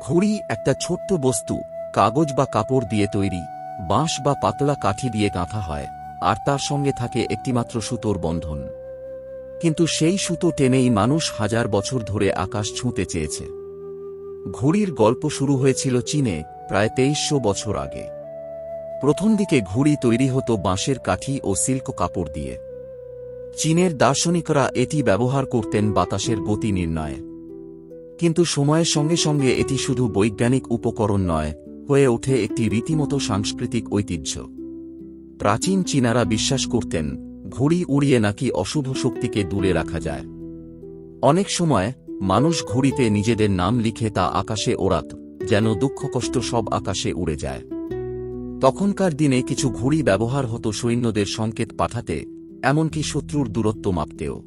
ঘুড়ি একটা ছোট্ট বস্তু, কাগজ বা কাপড় দিয়ে তৈরি, বাঁশ বা পাতলা কাঠি দিয়ে গাঁথা হয়, আর তার সঙ্গে থাকে একটিমাত্র সুতোর বন্ধন। কিন্তু সেই সুতো টেনেই মানুষ হাজার বছর ধরে আকাশ ছুঁতে চেয়েছে। ঘুড়ির গল্প শুরু হয়েছিল চীনে প্রায় তেইশশো বছর আগে। প্রথম দিকে ঘুড়ি তৈরি হতো বাঁশের কাঠি ও সিল্ক কাপড় দিয়ে। চীনের দার্শনিকরা এটি ব্যবহার করতেন বাতাসের গতি নির্ণয়ে। কিন্তু সময়ের সঙ্গে সঙ্গে এটি শুধু বৈজ্ঞানিক উপকরণ নয়, হয়ে ওঠে একটি রীতিমতো সাংস্কৃতিক ঐতিহ্য। প্রাচীন চীনারা বিশ্বাস করতেন, ঘুড়ি উড়িয়ে নাকি অশুভ শক্তিকে দূরে রাখা যায়। অনেক সময়, মানুষ ঘুড়িতে নিজেদের নাম লিখে তা আকাশে ওড়াত, যেন দুঃখ কষ্ট সব আকাশে উড়ে যায়। তখনকার দিনে কিছু ঘুড়ি ব্যবহার হতো সৈন্যদের সংকেত পাঠাতে, এমনকি শত্রুর দূরত্ব মাপতেও।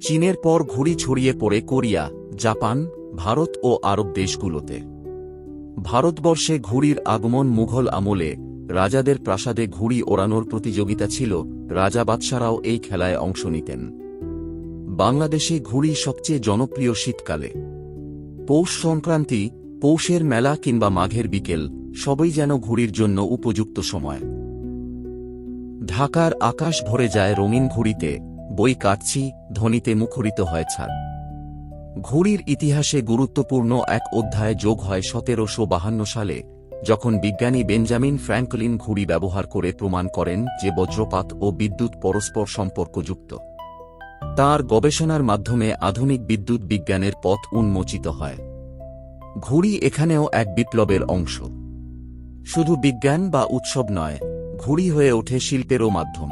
চীনের পর ঘুড়ি ছড়িয়ে পড়ে কোরিয়া জাপান, ভারত ও আরব দেশগুলোতে। ভারতবর্ষে ঘুড়ির আগমন মুঘল আমলে রাজাদের প্রাসাদে ঘুড়ি ওড়ানোর প্রতিযোগিতা ছিল, রাজা বাদশারাও এই খেলায় অংশ নিতেন। বাংলাদেশে ঘুড়ি সবচেয়ে জনপ্রিয় শীতকালে। পৌষ সংক্রান্তি, পৌষের মেলা কিংবা মাঘের বিকেল, সবই যেন ঘুড়ির জন্য উপযুক্ত সময়। ঢাকার আকাশ ভরে যায় রঙিন ঘুড়িতে, বই কাটছি ধ্বনিতে মুখরিত হয় ছাদ। ঘুড়ির ইতিহাসে গুরুত্বপূর্ণ এক অধ্যায় যোগ হয় সতেরোশো বাহান্ন সালে, যখন বিজ্ঞানী বেঞ্জামিন ফ্র্যাঙ্কলিন ঘুড়ি ব্যবহার করে প্রমাণ করেন যে বজ্রপাত ও বিদ্যুৎ পরস্পর সম্পর্কযুক্ত। তার গবেষণার মাধ্যমে আধুনিক বিদ্যুৎ বিজ্ঞানের পথ উন্মোচিত হয়। ঘুড়ি এখানেও এক বিপ্লবের অংশ। শুধু বিজ্ঞান বা উৎসব নয়, ঘুড়ি হয়ে ওঠে শিল্পেরও মাধ্যম।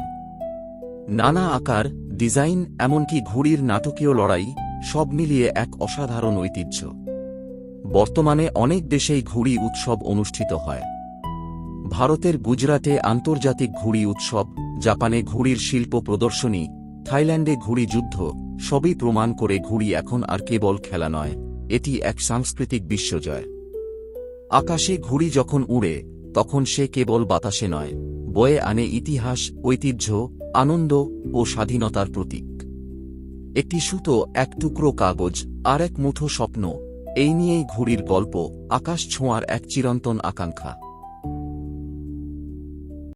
নানা আকার, ডিজাইন, এমনকি ঘুড়ির নাটকীয় লড়াই সব মিলিয়ে এক অসাধারণ ঐতিহ্য। বর্তমানে অনেক দেশেই ঘুড়ি উৎসব অনুষ্ঠিত হয়। ভারতের গুজরাটে আন্তর্জাতিক ঘুড়ি উৎসব, জাপানে ঘুড়ির শিল্প প্রদর্শনী, থাইল্যান্ডে ঘুড়ি যুদ্ধ, সবই প্রমাণ করে ঘুড়ি এখন আর কেবল খেলা নয়, এটি এক সাংস্কৃতিক বিশ্বজয়। আকাশে ঘুড়ি যখন উড়ে, তখন সে কেবল বাতাসে নয়, বয়ে আনে ইতিহাস, ঐতিহ্য, আনন্দ ও স্বাধীনতার প্রতীক। একটি সুতো, এক টুকরো কাগজ, আর এক মুঠো স্বপ্ন। এই নিয়েই ঘুড়ির গল্প, আকাশ ছোঁয়ার এক চিরন্তন আকাঙ্ক্ষা।